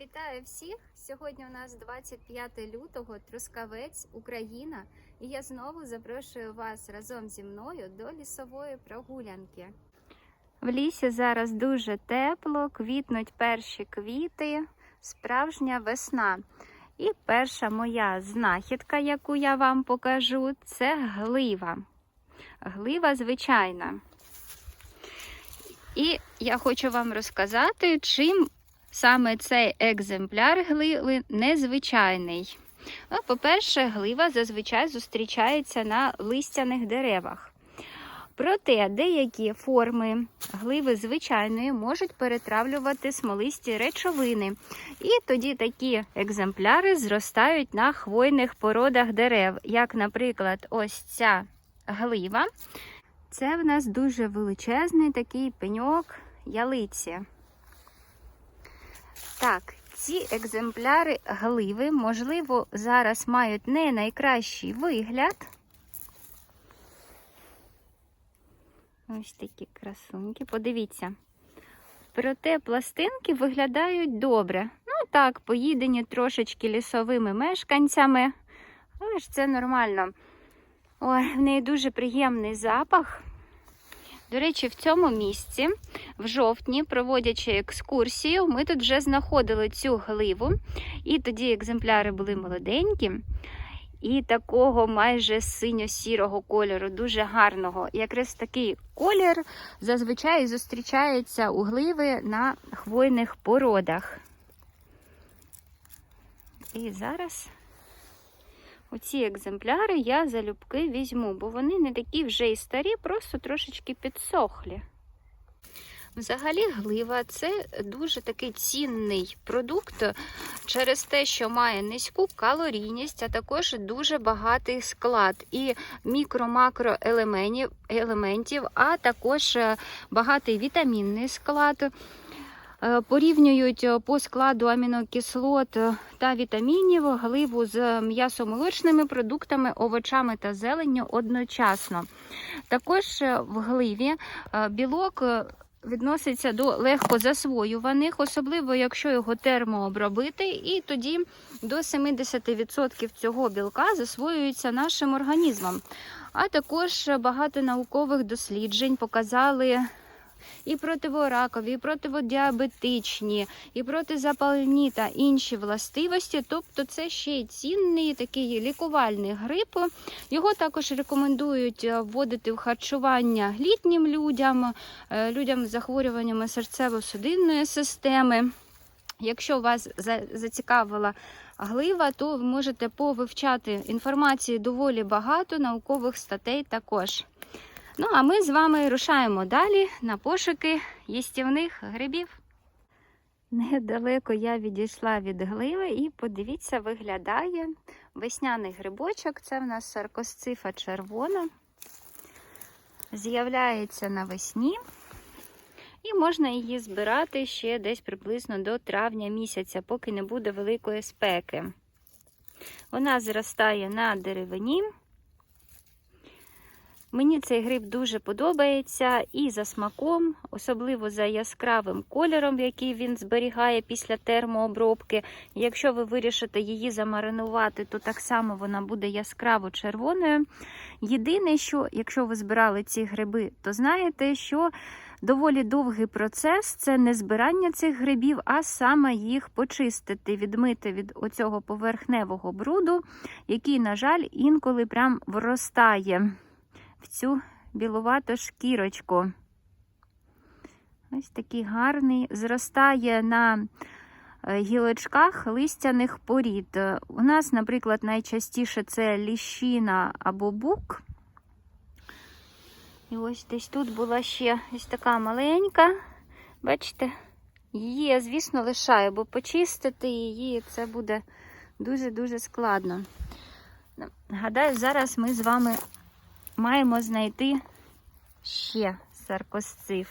Вітаю всіх! Сьогодні у нас 25 лютого, Трускавець, Україна, і я знову запрошую вас разом зі мною до лісової прогулянки. В лісі зараз дуже тепло, квітнуть перші квіти, справжня весна. І перша моя знахідка, яку я вам покажу, це глива. Глива звичайна. І я хочу вам розказати, чим саме цей екземпляр гливи незвичайний. Ну, По-перше, глива зазвичай зустрічається на листяних деревах. Проте деякі форми гливи звичайної можуть перетравлювати смолисті речовини. І тоді такі екземпляри зростають на хвойних породах дерев, як, наприклад, ось ця глива. Це в нас дуже величезний такий пеньок ялиці. Так, ці екземпляри гливи, можливо, зараз мають не найкращий вигляд. Ось такі красунки. Подивіться. Проте пластинки виглядають добре. Ну так, поїдені трошечки лісовими мешканцями, але ж це нормально. Ой, в неї дуже приємний запах. До речі, в цьому місці, в жовтні, проводячи екскурсію, ми тут вже знаходили цю гливу, і тоді екземпляри були молоденькі. І такого майже синьо-сірого кольору, дуже гарного. Якраз такий колір зазвичай зустрічається у гливи на хвойних породах. І зараз оці екземпляри я залюбки візьму, бо вони не такі вже і старі, просто трошечки підсохлі. Взагалі, глива це дуже такий цінний продукт через те, що має низьку калорійність, а також дуже багатий склад і мікро-макроелементів, елементів, а також багатий вітамінний склад. Порівнюють по складу амінокислот та вітамінів гливу з м'ясомолочними продуктами, овочами та зеленню одночасно. Також в гливі білок відноситься до легко засвоюваних, особливо якщо його термообробити, і тоді до 70% цього білка засвоюється нашим організмом. А також багато наукових досліджень показали. І противоракові, і противодіабетичні, і протизапальні та інші властивості. Тобто це ще й цінний такий лікувальний грип. Його також рекомендують вводити в харчування літнім людям, людям з захворюваннями серцево-судинної системи. Якщо вас зацікавила глива, то ви можете повивчати інформації доволі багато, наукових статей також. Ну, а ми з вами рушаємо далі на пошуки їстівних грибів. Недалеко я відійшла від гливи і подивіться, виглядає весняний грибочок. Це в нас саркосцифа червона. З'являється навесні. І можна її збирати ще десь приблизно до травня місяця, поки не буде великої спеки. Вона зростає на деревині. Мені цей гриб дуже подобається і за смаком, особливо за яскравим кольором, який він зберігає після термообробки. Якщо ви вирішите її замаринувати, то так само вона буде яскраво червоною. Єдине, що, якщо ви збирали ці гриби, то знаєте, що доволі довгий процес це не збирання цих грибів, а саме їх почистити, відмити від оцього поверхневого бруду, який, на жаль, інколи прям вростає цю білувату шкірочку. Ось такий гарний, зростає на гілочках листяних порід. У нас, наприклад, найчастіше це ліщина або бук. І ось десь тут була ще ось така маленька. Бачите, її я, звісно, лишаю, бо почистити її це буде дуже-дуже складно. Гадаю, зараз ми з вами маємо знайти ще саркосциф.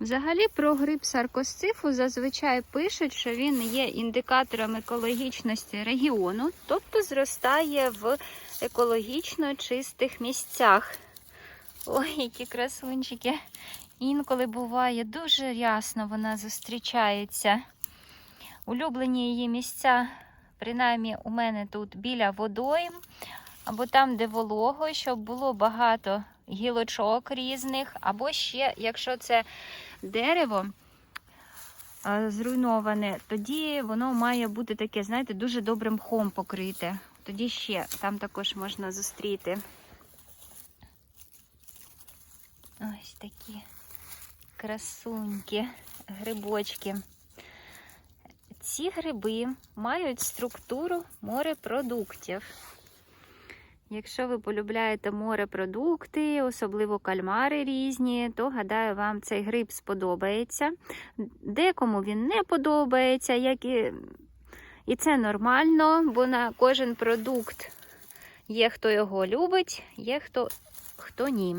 Взагалі про гриб саркосцифу зазвичай пишуть, що він є індикатором екологічності регіону, тобто зростає в екологічно чистих місцях. Ой, які красунчики. Інколи буває дуже рясно вона зустрічається. Улюблені її місця, принаймні у мене тут біля водойм, або там, де волого, щоб було багато гілочок різних, або ще, якщо це дерево зруйноване, тоді воно має бути таке, знаєте, дуже добрим мхом покрите. Тоді ще там також можна зустріти. Ось такі красунькі грибочки. Ці гриби мають структуру морепродуктів. Якщо ви полюбляєте морепродукти, особливо кальмари різні, то гадаю, вам цей гриб сподобається. Декому він не подобається, як і, і це нормально, бо на кожен продукт є хто його любить, є хто, хто ні.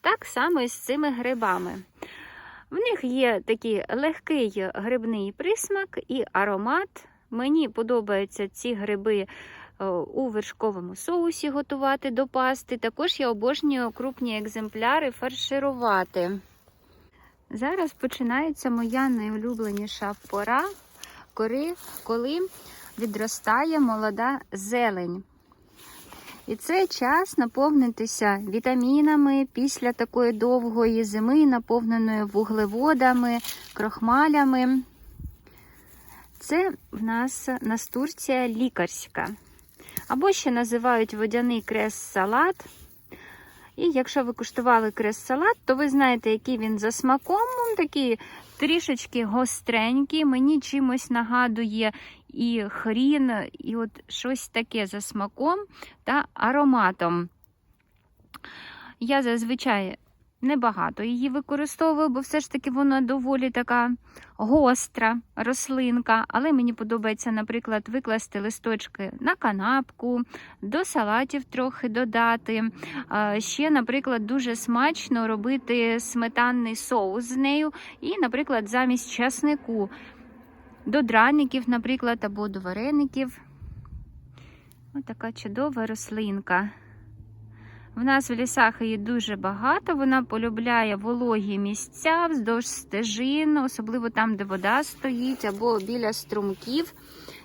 Так само і з цими грибами. В них є такий легкий грибний присмак і аромат. Мені подобаються ці гриби е, у вершковому соусі готувати до пасти. Також я обожнюю крупні екземпляри фарширувати. Зараз починається моя найулюбленіша пора, коли, коли відростає молода зелень. І це час наповнитися вітамінами після такої довгої зими, наповненої вуглеводами, крохмалями. Це в нас настурція лікарська. Або ще називають водяний крес-салат. І якщо ви куштували крес-салат, то ви знаєте, який він за смаком. Такий трішечки гостренький, мені чимось нагадує і хрін, і от щось таке за смаком та ароматом. Я зазвичай небагато її використовую, бо все ж таки вона доволі така гостра рослинка. Але мені подобається, наприклад, викласти листочки на канапку, до салатів трохи додати. Ще, наприклад, дуже смачно робити сметанний соус з нею, і, наприклад, замість часнику до драників, наприклад, або до вареників. Ось така чудова рослинка. В нас в лісах її дуже багато, вона полюбляє вологі місця вздовж стежин, особливо там, де вода стоїть, або біля струмків.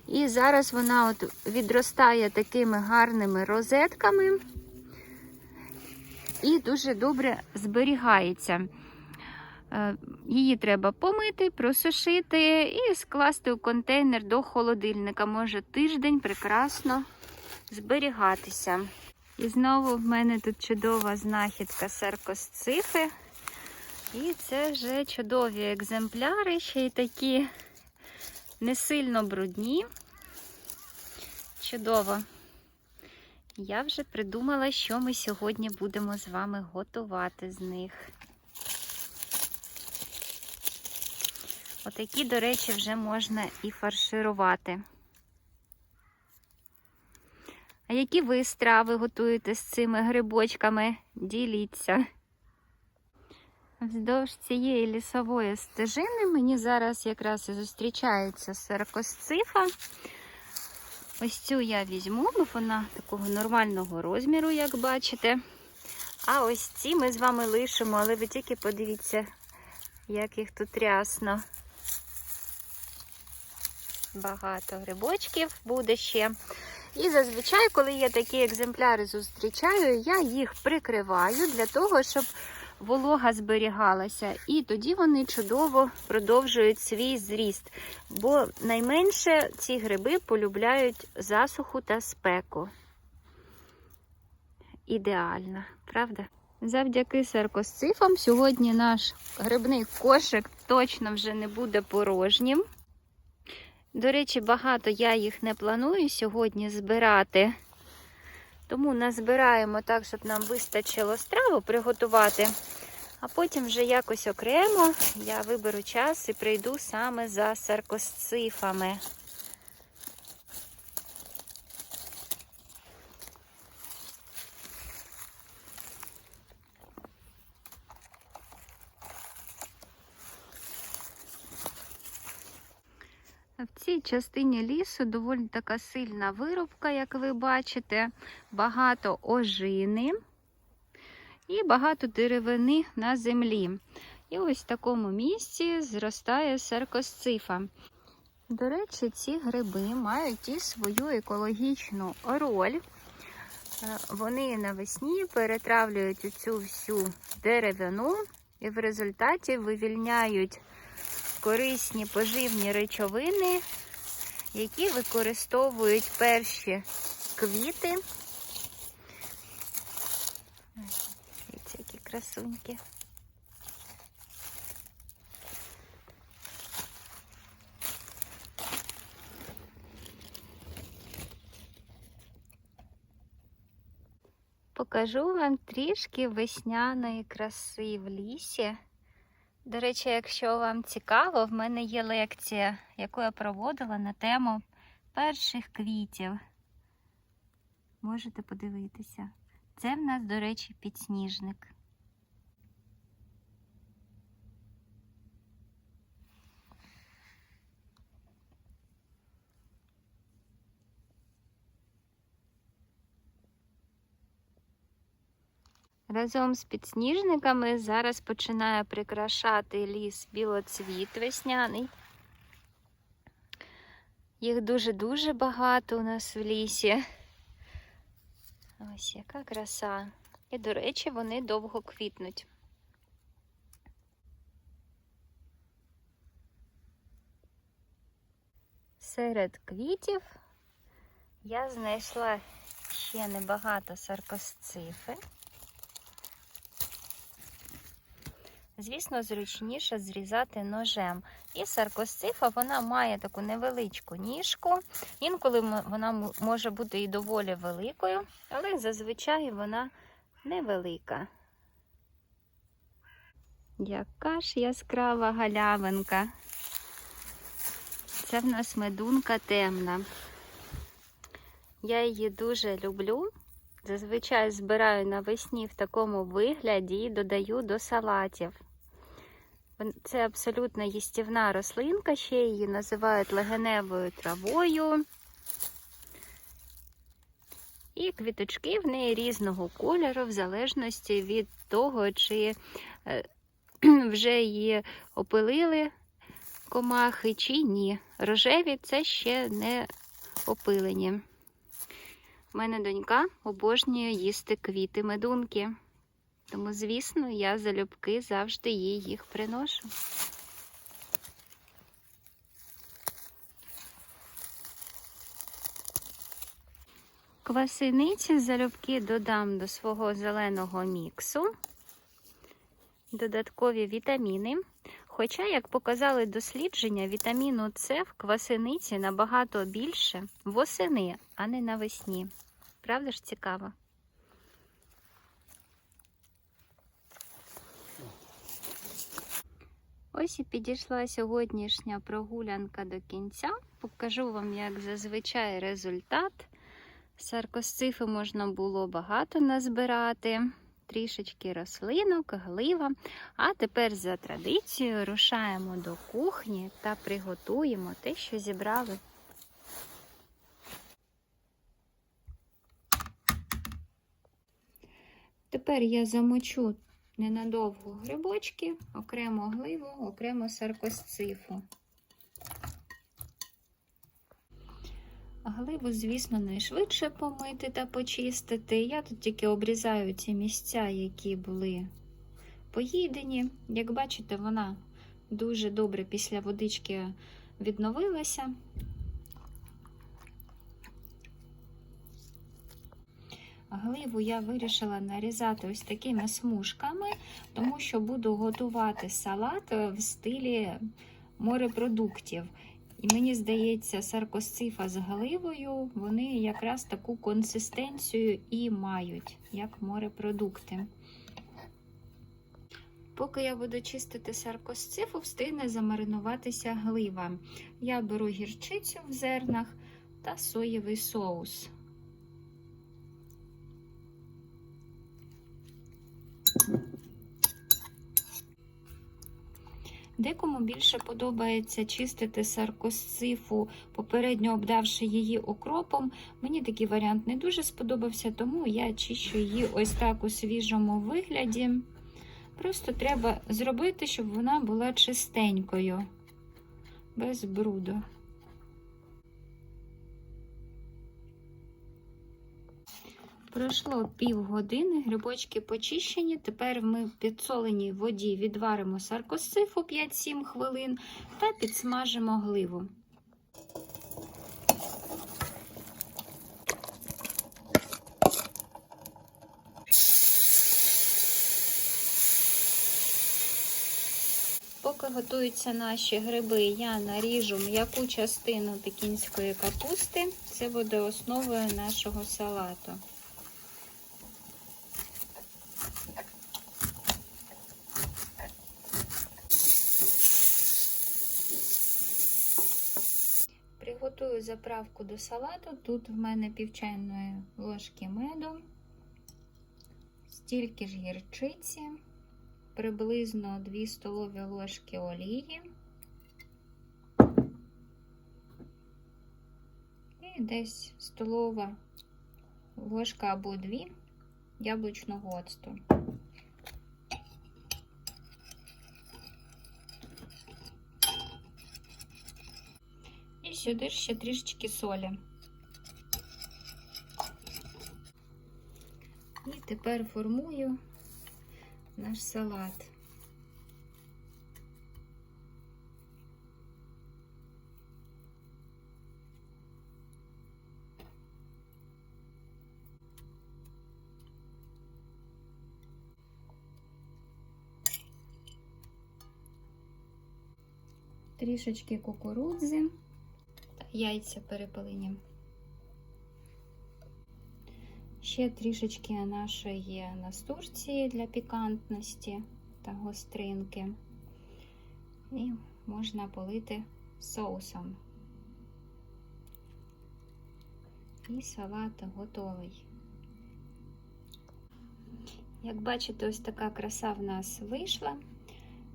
І зараз вона от відростає такими гарними розетками і дуже добре зберігається. Е, Її треба помити, просушити і скласти у контейнер до холодильника. Може тиждень прекрасно зберігатися. І знову в мене тут чудова знахідка саркосцифи. І це вже чудові екземпляри, ще й такі не сильно брудні. Чудово. Я вже придумала, що ми сьогодні будемо з вами готувати з них. Отакі, до речі, вже можна і фарширувати. А які ви страви готуєте з цими грибочками? Діліться. Вздовж цієї лісової стежини мені зараз якраз і зустрічається саркосцифа. Ось цю я візьму, бо вона такого нормального розміру, як бачите. А ось ці ми з вами лишимо, але ви тільки подивіться, як їх тут рясно. Багато грибочків буде ще. І зазвичай, коли я такі екземпляри зустрічаю, я їх прикриваю для того, щоб волога зберігалася. І тоді вони чудово продовжують свій зріст. Бо найменше ці гриби полюбляють засуху та спеку. Ідеально, правда? Завдяки саркосцифам сьогодні наш грибний кошик точно вже не буде порожнім. До речі, багато я їх не планую сьогодні збирати. Тому назбираємо так, щоб нам вистачило страву приготувати. А потім вже якось окремо я виберу час і прийду саме за саркосцифами. В цій частині лісу доволі така сильна вирубка, як ви бачите, багато ожини і багато деревини на землі. І ось в такому місці зростає саркосцифа. До речі, ці гриби мають і свою екологічну роль. Е, Вони навесні перетравлюють цю всю деревину і в результаті вивільняють корисні поживні речовини, які використовують перші квіти. Дивіться, які красуньки. Покажу вам трішки весняної краси в лісі. До речі, якщо вам цікаво, в мене є лекція, яку я проводила на тему перших квітів. Можете подивитися. Це в нас, до речі, підсніжник. Разом з підсніжниками зараз починає прикрашати ліс білоцвіт весняний. Їх дуже-дуже багато у нас в лісі. Ось яка краса. І, до речі, вони довго квітнуть. Серед квітів я знайшла ще небагато саркосцифи. Звісно, зручніше зрізати ножем. І саркосцифа вона має таку невеличку ніжку. Інколи вона може бути і доволі великою, але зазвичай вона невелика. Яка ж яскрава галявинка. Це в нас медунка темна. Я її дуже люблю. Зазвичай збираю навесні в такому вигляді і додаю до салатів. Це абсолютно їстівна рослинка, ще її називають легеневою травою. І квіточки в неї різного кольору, в залежності від того, чи е, вже її опилили комахи, чи ні. Рожеві це ще не опилені. У мене донька обожнює їсти квіти медунки. Тому, звісно, я залюбки завжди їй їх приношу. Квасиниці залюбки додам до свого зеленого міксу. Додаткові вітаміни. Хоча, як показали дослідження, вітаміну С в квасиниці набагато більше восени, а не навесні. Правда ж цікаво? Ось і підійшла сьогоднішня прогулянка до кінця. Покажу вам, як зазвичай, результат. Саркосцифи можна було багато назбирати, трішечки рослинок, глива. А тепер за традицією рушаємо до кухні та приготуємо те, що зібрали. Тепер я замочу ненадовго грибочки, окремо гливу, окремо саркосцифу. Гливу, звісно, найшвидше помити та почистити. Я тут тільки обрізаю ці місця, які були поїдені. Як бачите, вона дуже добре після водички відновилася. Гливу я вирішила нарізати ось такими смужками, тому що буду готувати салат в стилі морепродуктів. І мені здається, саркосцифа з гливою, вони якраз таку консистенцію і мають, як морепродукти. Поки я буду чистити саркосцифу, встигне замаринуватися глива. Я беру гірчицю в зернах та соєвий соус. Декому більше подобається чистити саркосцифу, попередньо обдавши її окропом. Мені такий варіант не дуже сподобався, тому я чищу її ось так у свіжому вигляді. Просто треба зробити, щоб вона була чистенькою, без бруду. Пройшло півгодини, грибочки почищені. Тепер ми в підсоленій воді відваримо саркосифу 5-7 хвилин та підсмажимо гливу. Поки готуються наші гриби, я наріжу м'яку частину пекінської капусти. Це буде основою нашого салату. Заправку до салату. Тут в мене пів чайної ложки меду, стільки ж гірчиці, приблизно 2 столові ложки олії і десь столова ложка або дві яблучного оцту. І сюди ще трішечки солі. І тепер формую наш салат. Трішечки кукурудзи яйця перепелині. Ще трішечки нашої настурції для пікантності та гостринки. І можна полити соусом. І салат готовий. Як бачите, ось така краса в нас вийшла.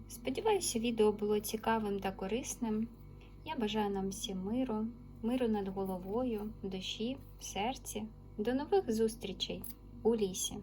Сподіваюся, відео було цікавим та корисним. Я бажаю нам всім миру, миру над головою, в душі, в серці. До нових зустрічей у лісі!